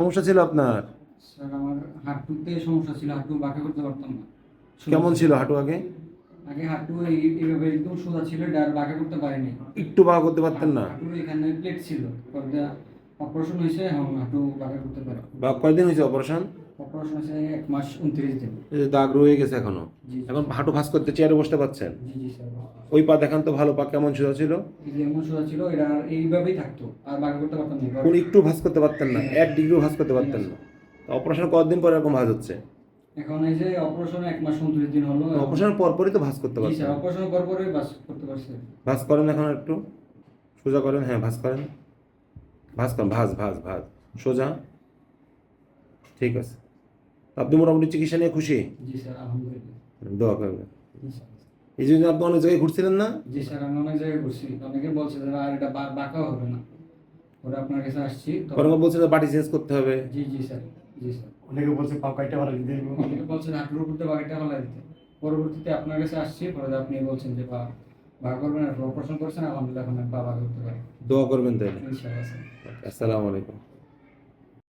সমস্যা ছিল আপনার? স্যার আমার হাঁটুতে সমস্যা ছিল হাঁটু বাঁকা করতে পারতাম না। কেমন ছিল। হাঁটু আগে? আগে হাঁটু এইভাবে একদম সোজা ছিল এটা আর বাঁকা করতে পারিনি। একটু বাঁকা করতে পারতেন না? এখানে প্লেট ছিল পরে অপারেশন হয়েছে এখন হাঁটু বাঁকা করতে পারে। বা কয়দিন হয়েছে অপারেশন? অপারেশন হয়েছে এক মাস উনত্রিশ দিন। এই যে দাগ রয়ে গেছে এখনও? জি এখন হাঁটু করতে চেয়ারে বসতে পারছেন? জি জি স্যার ওই পা দেখান তো ভালো পা কেমন সোজা ছিল? এই যে এমন সোজা ছিল এটা আর এইভাবেই থাকতো আর বাঁকা করতে পারতাম না। কোন একটু ভাস করতে পারতেন না এক ডিগ্রিও ভাস করতে পারতেন না। অপারেশন কতদিন পর এরকম ভাস হচ্ছে? এখন এই যে অপারেশন এক মাস উনত্রিশ দিন হলো। অপারেশনের পর পরই তো ভাস করতে জি পারতেন স্যার অপারেশন পর পরে বাস করতে পারছে। ভাস করেন এখন একটু? সোজা করেন হ্যাঁ ভাস করেন। ভাস করেন ভাস ভাস ভাস। সোজা? ঠিক আছে। আপনি মোটামুটি চিকিৎসা নিয়ে খুশি? জি স্যার আলহামদুলিল্লাহ। দোয়া করবেন। এই জন্য আপনি অনেক জায়গায় ঘুরছিলেন না? জি স্যার আমি অনেক জায়গায় ঘুরছি। অনেকে বলছে যে আর এটা বা- বাঁকাও হবে না। ওরা আপনার কাছে আসছি তো বলছে যে বাটি চেঞ্জ করতে হবে। জি জি স্যার জি স্যার। অনেকে বলছে পাও কাইটা ভালো দিতে অনেকে বলছেন হাঁটুর উপর দিয়ে বাকিটা হলা দিতে। পরবর্তীতে আপনার কাছে আসছি পরে আপনি বলছেন যে বা বাঘ করবেন অপারেশন করছেন আলহামদুলিল্লাহ এখন পা বাঘ করতে পারি। দোয়া করবেন তাহলে। ইনশাআল্লাহ আসসালামু আলাইকুম।